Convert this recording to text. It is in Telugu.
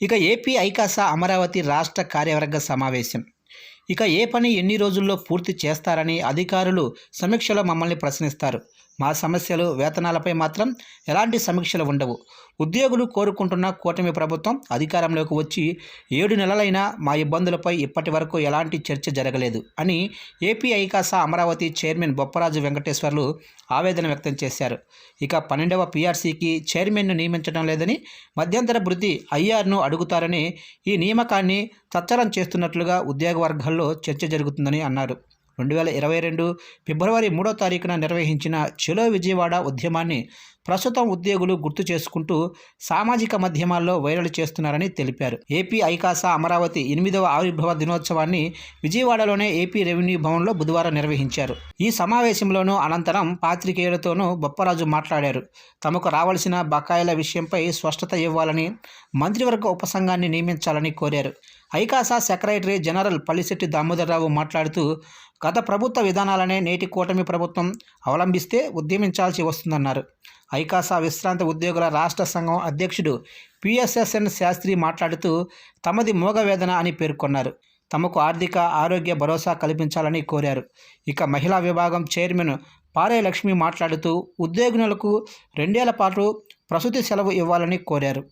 ఇక ఏపీ ఐకాసా అమరావతి రాష్ట్ర కార్యవర్గ సమావేశం. ఇక ఏ పని ఎన్ని రోజుల్లో పూర్తి చేస్తారని అధికారులు సమీక్షలో మమ్మల్ని ప్రశ్నిస్తారు. మా సమస్యలు వేతనాలపై మాత్రం ఎలాంటి సమీక్షలు ఉండవు. ఉద్యోగులు కోరుకుంటున్న కూటమి ప్రభుత్వం అధికారంలోకి వచ్చి ఏడు నెలలైనా మా ఇబ్బందులపై ఇప్పటి వరకు ఎలాంటి చర్చ జరగలేదు అని ఏపీ ఐకాసా అమరావతి చైర్మన్ బొప్పరాజు వెంకటేశ్వర్లు ఆవేదన వ్యక్తం చేశారు. ఇక పన్నెండవ పీఆర్సీకి చైర్మన్ను నియమించడం లేదని మధ్యంతర భృతి ఐఆర్ను అడుగుతారని ఈ నియామకాన్ని తచ్చరం చేస్తున్నట్లుగా ఉద్యోగ వర్గాల్లో చర్చ జరుగుతుందని అన్నారు. రెండు వేల ఇరవై రెండు ఫిబ్రవరి మూడో తారీఖున నిర్వహించిన చెలో విజయవాడ ఉద్యమాన్ని ప్రస్తుతం ఉద్యోగులు గుర్తు చేసుకుంటూ సామాజిక మాధ్యమాల్లో వైరల్ చేస్తున్నారని తెలిపారు. ఏపీ ఐకాసా అమరావతి ఎనిమిదవ ఆవిర్భావ దినోత్సవాన్ని విజయవాడలోనే ఏపీ రెవెన్యూ భవన్లో బుధవారం నిర్వహించారు. ఈ సమావేశంలోనూ అనంతరం పాత్రికేయులతోనూ బొప్పరాజు మాట్లాడారు. తమకు రావాల్సిన బకాయిల విషయంపై స్పష్టత ఇవ్వాలని మంత్రివర్గ ఉపసంఘాన్ని నియమించాలని కోరారు. ఐకాసా సెక్రటరీ జనరల్ పల్లిశెట్టి దామోదరరావు మాట్లాడుతూ గత ప్రభుత్వ విధానాలనే నేటి కూటమి ప్రభుత్వం అవలంబిస్తే ఉద్యమించాల్సి వస్తుందన్నారు. ఐకాసా విశ్రాంత ఉద్యోగుల రాష్ట్ర సంఘం అధ్యక్షుడు పిఎస్ఎస్ఎన్ శాస్త్రి మాట్లాడుతూ తమది మోగవేదన అని పేర్కొన్నారు. తమకు ఆర్థిక ఆరోగ్య భరోసా కల్పించాలని కోరారు. ఇక మహిళా విభాగం చైర్మన్ పారే లక్ష్మి మాట్లాడుతూ ఉద్యోగులకు రెండేళ్ళ పాటు ప్రసూతి సెలవు ఇవ్వాలని కోరారు.